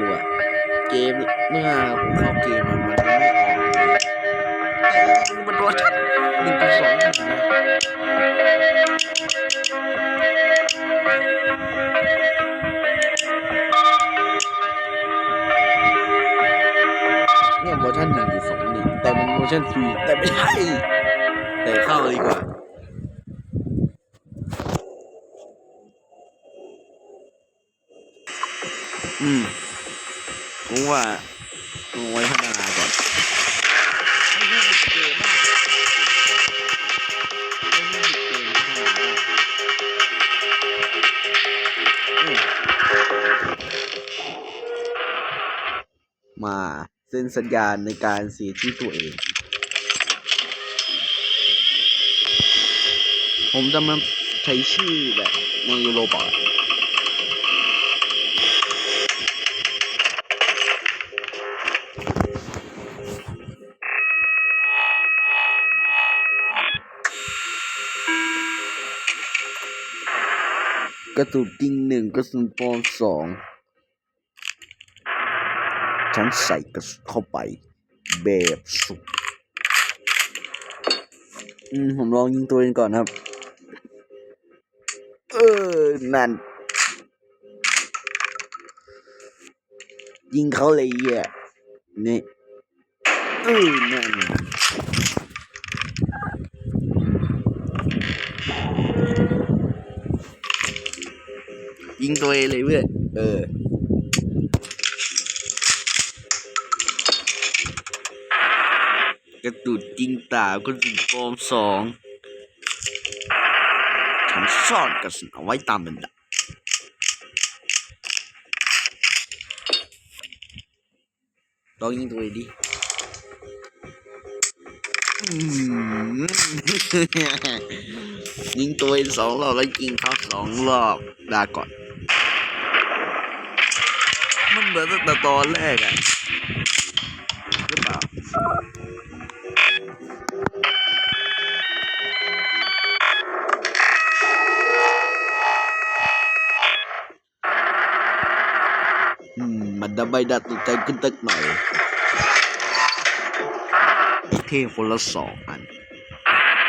อยู่อะเกมเมื่อผมเข้าเกมมันมันไม่ออกแต่มันเวอชันหนึ่งจุดสองนะเนี่ยเวอร์ชันหนึ่งจุดสองหนึ่งแต่มันเวอร์ชันฟรีแต่ไม่ใช่แต่เข้าดีกว่าอืม ผมว่าเอาไว้พัฒนาก่อนม่รู้สึกเกมมากไม่รู้สึกเกมพัฒนาได้อืมมาเซ็นสัญญาณในการเสียชีวิตตัวเอง ผมจะมาใช้ชื่อแบบในโรบอท ระสุนจริงหนึ่งกระสุนปลอมสองฉันใส่กระสุนเข้าไป แบบสุดอืมผมลองยิงตัวเองก่อนครับ เออ นั่น ยิงเขาเลยอะนี่เออนั่น ยิงตัวเองเลยเพื่อนเออกระตุดยิงตากระสุนปลอมสองฉันซ่อนกระสุนเอาไว้ตามเป็นดักลองยิงตัวเองดิ อืมยิงตัวเองสองรอบแล้วยิงเขาสองรอบลาก่อนมัน เทมคนละสองอัน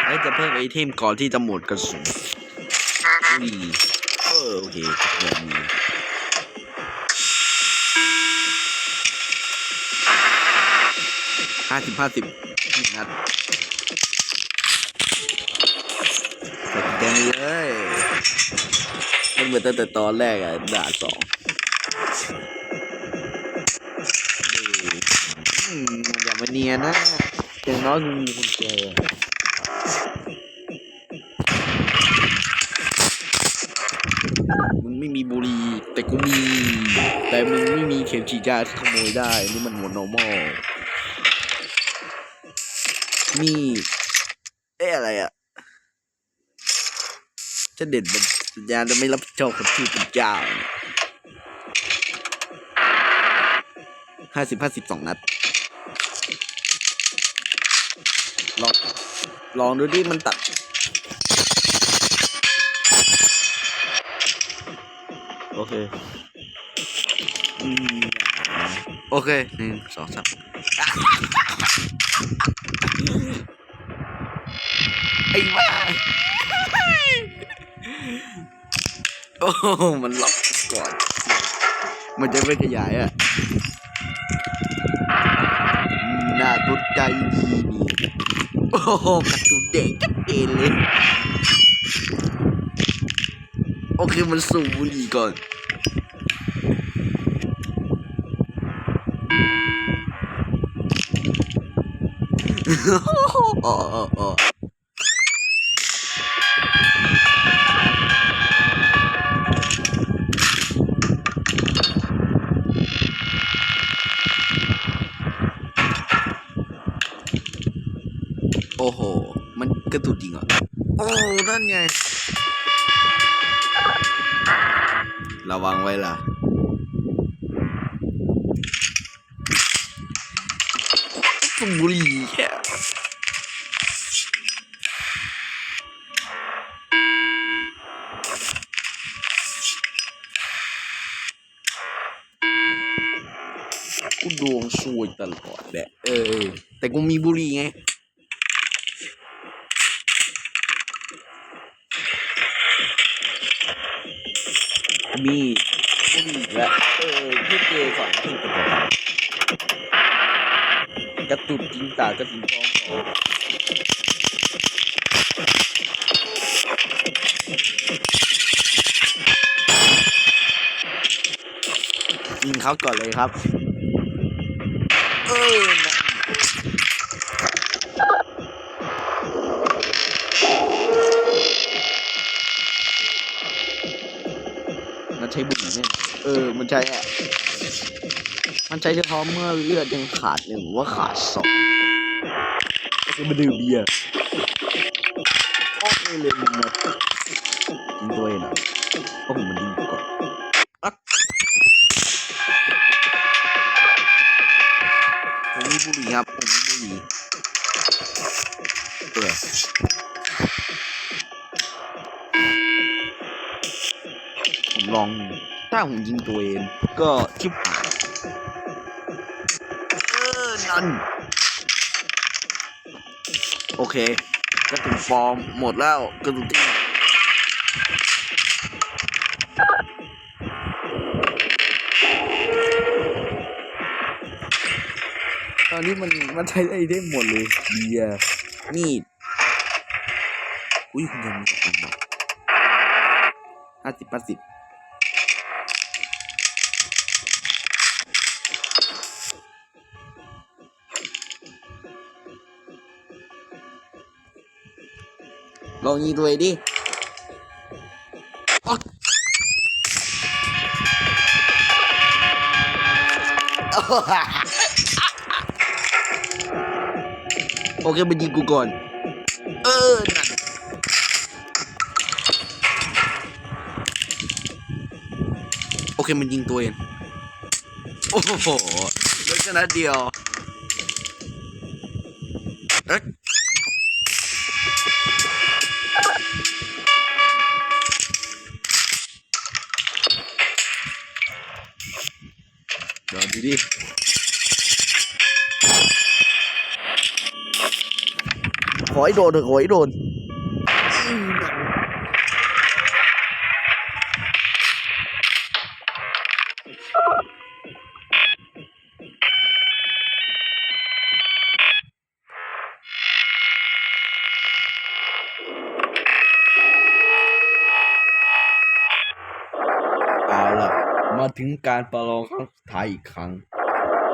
แล้วจะเพิ่มไอเทมก่อนที่จะหมดกระสุนอุ้ยเออโอเคแบบนี้ห้าสิบห้าสิบนัดใส่กุญแจมือเลยมันเหมือนตั้งแต่ตอนแรกอะด่าสองอืมอย่ามาเนียนนะ อย่างน้อยกูมีกุญแจมึงไม่มีบุหรี่แต่กูมี แต่มึงไม่มีเข็มฉีดยาที่ขโมยได้ นี่มันหัว normal มีเอ๊ะอะไรอะจะเด็ดแบบสัญญาจะไม่รับผิดชอบกับชื่เป็นเจ้าห้าสิบห้าสิบสองนัด ลองลองดูดิมันตัด โอเคอืมโอเคหนึ่งสองสามอะไอ้บ้าโอ้โหมันหลอกก่อน มันจะไม่ขยายอะอืมน่าตกใจดีนี่ โอ้โหกระตูนเด็กจับเอนเลย โอเคมันสูบบุหรี่ก่อนอ๋ออ๋อ โอ้โห มันกระตุกจริงเหรอ โอ้ นั่นไง ระวังไว้ล่ะสูบบุหรี่แค่กูดวงซวยตลอดแหละ เออ แต่กูมีบุหรี่ไง มีบุหรี่และเออที่เจสองที่ตลอดกระตุกกินตากระตุกฟองของยิงเขาก่อนเลยครับ เออ มันใช้อะมันใช้เฉพาะเมื่อเลือดยังขาดหนึ่งหรือว่าขาดสองก็คือมาดื่มเบียร์โอเคเลยมึงมากินตัวเองนะเพราะผมมันยิงกูก่อนอัดผมมีบุหรี่ครับ ผมมีบุหรี่เออผมลอง ถ้าผมยิงตัวเอง ก็ชิบหายเออนั่น โอเคกระตุกฟอร์มหมดแล้วกระตุกตีตอนนี้มันมันใช้ได้ได้หมดเลยเบียร์มีดอุ้ยคุณยังมีสองอันนะห้าสิบแปดสิบ ลองยิงตัวเองดิอ๊ะโอเคมายิงกูก่อน เออนั่นโอเคมันยิงตัวเอง โอ้โหโดนชนะเดียว เดี๋ยวดูดิขอใถึงการประลองครั้งสุดท้ายอีกครั้ง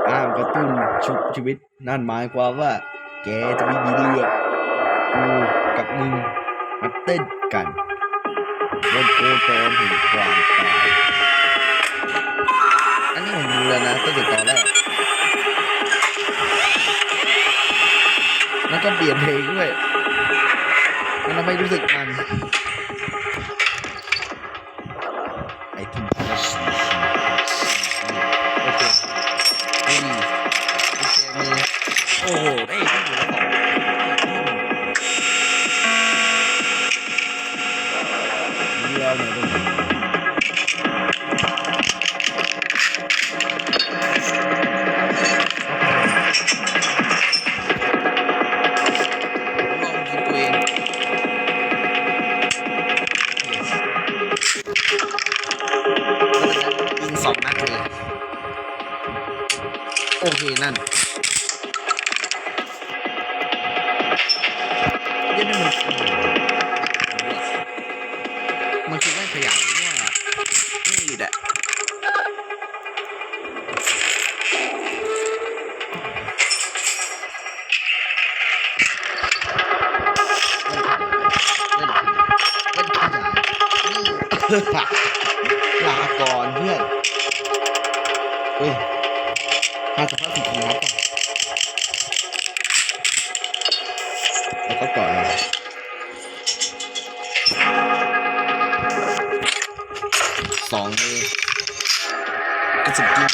อ้ามกระตุ้นชุบชีวิต นั่นหมายความว่า แกจะไม่มีเลือดกูกับมึงมาเต้นกันบนโคตรแห่งความตายอันนี้ผมรู้แล้วนะตั้งแต่ตอนแรกแล้วก็เปลี่ยนเพลงด้วยมันทำให้รู้สึกมัน ส ห้าสิบห้าสิดนะครับแล้วก็ต่อเลยสองเลยก็สิบกี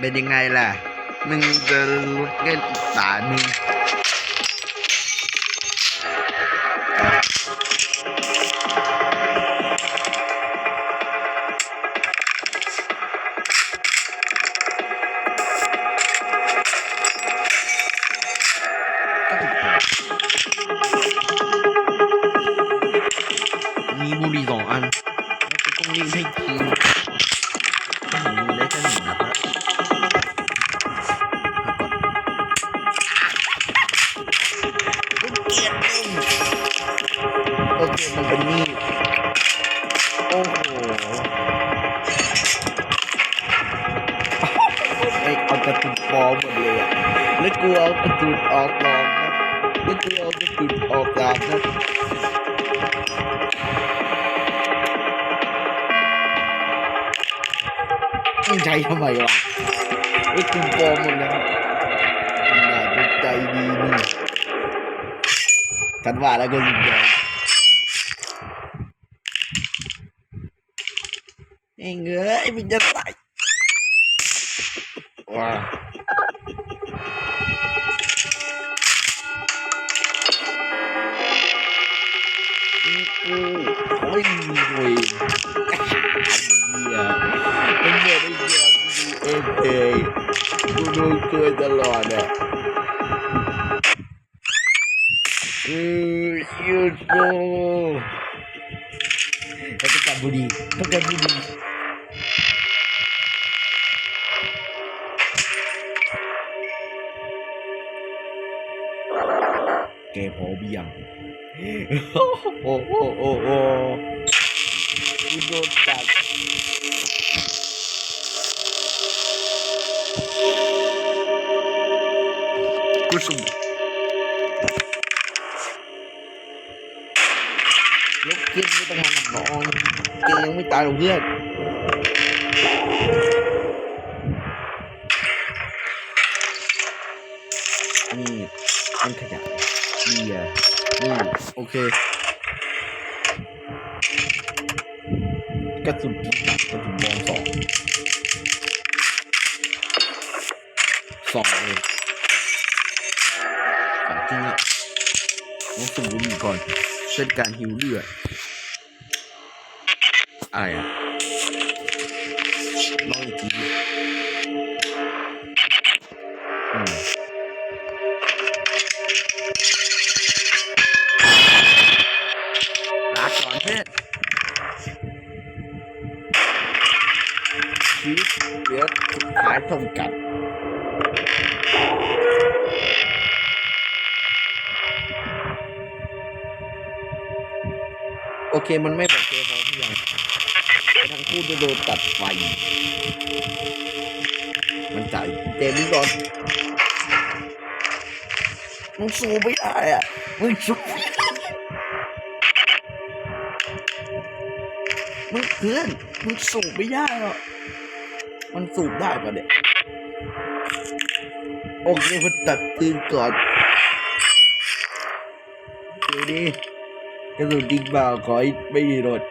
เป็นยังไงล่ะ มึงจะเล่นอีกสาหนึ่ง ไอ้เอาระตุกปลอมหมดเลยอะแล้วกูเอากระตุกออกปลอมนะแล้วกูเอากระตุกออกตามนะมึงใช้ทำไมวะไอ้คุณปลอมหมดแล้วน่าจะใจดีนี่ฉันว่าแล้วก็ยิงแดงเองเอ้ยมันจะตาย ว้านี่กูโอ้ยโวยเหี้ย มันเหมือนไอ้เหี้ยเอ็นเอยกูดูเกินต เคกระสุนที่ตัดกระสุนบองสองสองเลยของจริงอะต้องสูบบุหรี่ก่อนเช่นการหิวเลือดอะไรอะ ลาก่อนเพื่อนชีวิตเหลือสุดท้ายเท่ากันโอเคมันไม่บอกเจอพร้อมยังทั้งคู่จะโดนตัดไฟ มันจ่ายเจมส์ก่อนมึงสู้ไม่ได้อะมึงสู้ มึงเพื่อนมึงสูบไม่ได้หรอกมันสูบได้ปะเนี่ยโอเคมันตัดปืนก่อนดูนี่กระสุนดิงบ่าขอไม่มีรถ